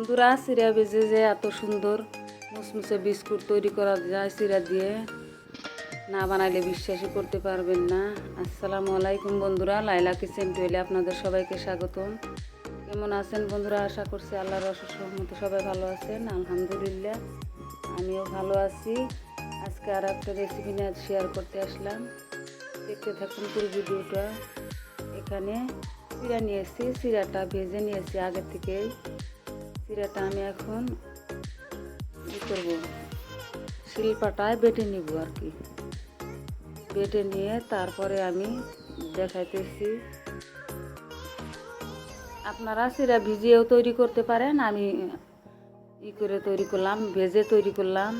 বন্ধুরা সিরা ভেজে যে এত সুন্দর মুসমুসে বিস্কুট তৈরি করা যায় সিরা দিয়ে, না বানাইলে বিশ্বাসই করতে পারবেন না। আসসালামু আলাইকুম বন্ধুরা, লাইলা কিচেন টুয়েলে আপনাদের সবাইকে স্বাগতম। কেমন আছেন বন্ধুরা? আশা করছি আল্লাহর রহমতে সবাই ভালো আছেন, আলহামদুলিল্লাহ, আমিও ভালো আছি। আজকে আর একটা রেসিপি নিয়ে শেয়ার করতে আসলাম। দেখতে থাকুন পুরো ভিডিওটা। এখানে চিরা নিয়েছি, চিরাটা ভেজে নিয়েছি আগে থেকেই। চিরাটা আমি এখন ই করব। শিলপাটায় বেটে নিব আর কি। বেটে নিয়ে তারপরে আমি দেখাইতেছি। আপনারা চিরা ভিজিয়েও তৈরি করতে পারেন। আমি ই করে তৈরি করলাম, ভেজে তৈরি করলাম।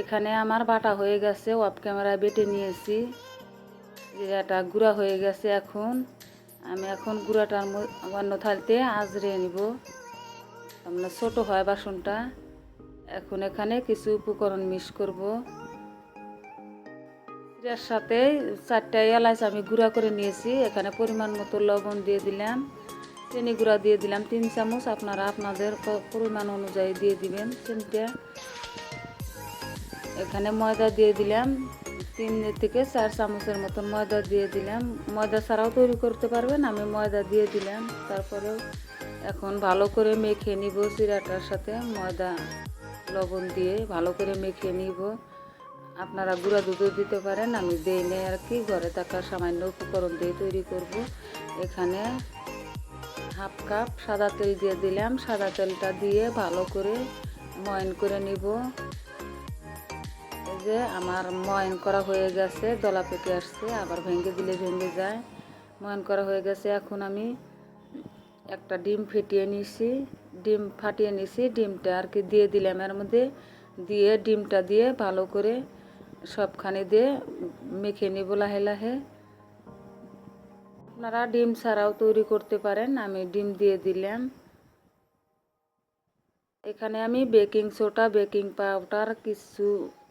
এখানে আমার বাটা হয়ে গেছে অফ ক্যামেরায় বেটে নিয়েছি। জিরাটা গুঁড়া হয়ে গেছে এখন। আমি এখন গুঁড়াটার অন্য থালতে আজরে নিব। আমরা ছোট হয় বাসনটা। এখন এখানে কিছু উপকরণ মিক্স করব। এর সাথে চারটা এলাচ আমি গুঁড়া করে নিয়েছি। এখানে পরিমাণ মতো লবণ দিয়ে দিলাম। চিনি গুঁড়া দিয়ে দিলাম তিন চামচ। আপনারা আপনাদের পরিমাণ অনুযায়ী দিয়ে দিবেন চিনিটা। এখানে ময়দা দিয়ে দিলাম। তিন থেকে চার চামচের মতন ময়দা দিয়ে দিলাম। ময়দা ছাড়াও তৈরি করতে পারবেন। আমি ময়দা দিয়ে দিলাম। তারপরেও এখন ভালো করে মেখে নিব চিরাটার সাথে, ময়দা, লবণ দিয়ে ভালো করে মেখে নিব। আপনারা গুঁড়া দুধও দিতে পারেন, আমি দেই নেই আর কি, ঘরে থাকা সামান্য উপকরণ দিয়ে তৈরি করব। এখানে হাফ কাপ সাদা তেল দিয়ে দিলাম, সাদা তেলটা দিয়ে ভালো করে ময়ন করে নিব। এই যে আমার ময়ন করা হয়ে গেছে, দলা পেকে আসছে, আবার ভেঙে দিলে ভেঙে যায়। ময়ন করা হয়ে গেছে, এখন আমি একটা ডিম ফেটিয়ে নিছি, ডিম ফাটিয়ে নিছি, ডিমটা আর কি দিয়ে দিলাম এর মধ্যে। দিয়ে ডিমটা দিয়ে ভালো করে সবখানে দিয়ে মেখে নিব লাহে লাহে। আপনারা ডিম ছাড়াও তৈরি করতে পারেন, আমি ডিম দিয়ে দিলাম। এখানে আমি বেকিং সোডা, বেকিং পাউডার কিছু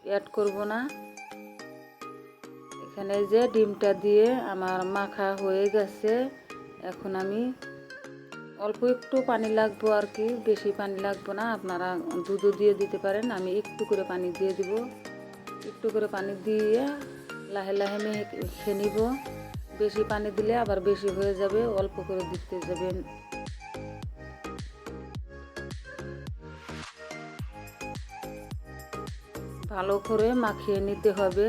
অ্যাড করব না। এখানে যে ডিমটা দিয়ে আমার মাখা হয়ে গেছে, এখন আমি অল্প একটু পানি লাগবো আর কি, বেশি পানি লাগবো না, আপনারা দুধও দিয়ে দিতে পারেন, আমি একটু করে পানি দিয়ে দিব। একটু করে পানি দিয়ে লাহে লাহে মেখে নিব। বেশি পানি দিলে আবার বেশি হয়ে যাবে, অল্প করে দিতে যাবেন। ভালো করে মাখিয়ে নিতে হবে।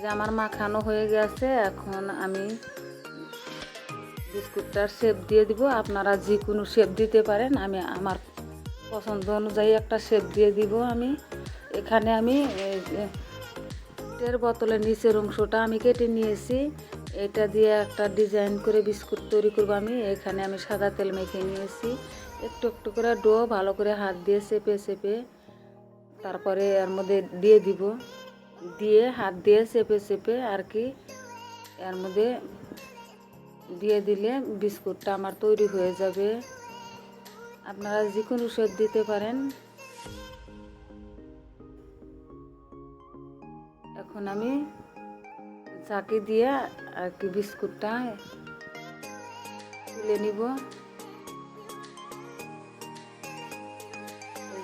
যে আমার মাখানো হয়ে গেছে, এখন আমি বিস্কুটটার শেপ দিয়ে দিব। আপনারা যে কোনো শেপ দিতে পারেন, আমি আমার পছন্দ অনুযায়ী একটা শেপ দিয়ে দিব আমি। এখানে আমি তের বোতলের নিচের অংশটা আমি কেটে নিয়েছি। এটা দিয়ে একটা ডিজাইন করে বিস্কুট তৈরি করব আমি। এখানে আমি সাদা তেল মেখে নিয়েছি। একটু একটু করে ডো, ভালো করে হাত দিয়ে চেপে চেপে তারপরে এর মধ্যে দিয়ে দিব। দিয়ে হাত দিয়ে চেপে চেপে আর কি এর মধ্যে দিয়ে দিলে বিস্কুটটা আমার তৈরি হয়ে যাবে। আপনারা যে কোনো শেপ দিতে পারেন। এখন আমি চাকি দিয়ে আর কি বিস্কুটটা তুলে নিব।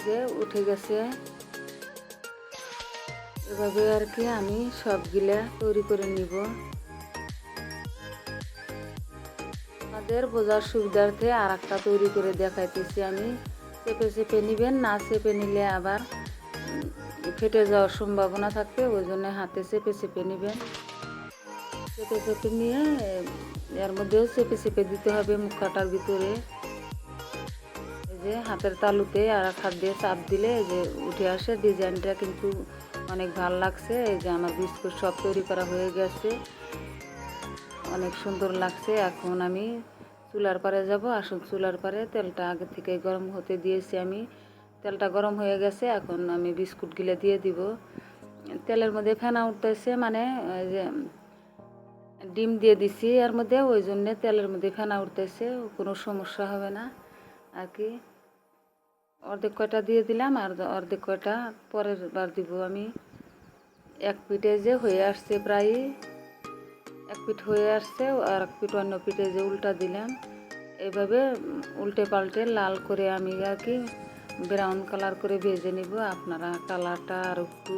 যে উঠে গেছে। এভাবে আর কি আমি সবগুলা তৈরি করে নিব। আমাদের বোঝার সুবিধার্থে আর একটা তৈরি করে দেখাইতেছি আমি। চেপে চেপে নিবেন, না চেপে নিলে আবার ফেটে যাওয়ার সম্ভাবনা থাকবে, ওই জন্য হাতে চেপে চেপে নেবেন। চেপে চেপে নিয়ে এর মধ্যেও চেপে চেপে দিতে হবে মুখাটার ভিতরে। এই যে হাতের তালুতে আর এক হাত দিয়ে চাপ দিলে এই যে উঠে আসে, ডিজাইনটা কিন্তু অনেক ভালো লাগছে। এই যে আমার বিস্কুট সব তৈরি করা হয়ে গেছে। অনেক সুন্দর লাগছে। এখন আমি চুলার পারে যাব। আসুন চুলার পারে তেলটা আগে থেকে গরম হতে দিয়েছি আমি। তেলটা গরম হয়ে গেছে, এখন আমি বিস্কুটগুলো দিয়ে দিব। তেলের মধ্যে ফেনা উঠতেছে মানে যে ডিম দিয়ে দিছি, এর মধ্যে ওই জন্যে তেলের মধ্যে ফেনা উঠতেছে, কোনো সমস্যা হবে না। আর কি? অর্ধেক কয়টা দিয়ে দিলাম, আর অর্ধেক কয়টা পরের বার দিব আমি। এক পিঠে যে হয়ে আসছে প্রায় এক পিঠ হয়ে আসছে আর এক পিঠ অন্য পিঠে যে উল্টা দিলাম, এভাবে উল্টে পাল্টে লাল করে আমি আর কি ব্রাউন কালার করে ভেজে নিব। আপনারা কালারটা আর একটু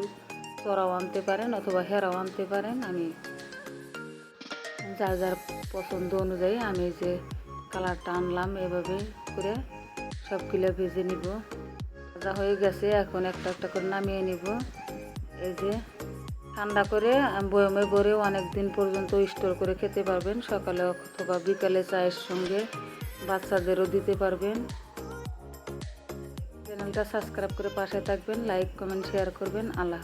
চড়াও আনতে পারেন অথবা হেরাও আনতে পারেন। আমি যার যার পছন্দ অনুযায়ী আমি যে কালারটা আনলাম এভাবে করে সবগুলো ভেজে নিব। ভাজা হয়ে গেছে, এখন একটা একটা করে নামিয়ে নিব। এই যে ঠান্ডা করে বয়মে ভরে অনেক দিন পর্যন্ত স্টোর করে খেতে পারবেন। সকালে অথবা বিকালে চায়ের সঙ্গে বাচ্চাদেরও দিতে পারবেন। চ্যানেলটা সাবস্ক্রাইব করে পাশে থাকবেন, লাইক, কমেন্ট, শেয়ার করবেন। আল্লাহ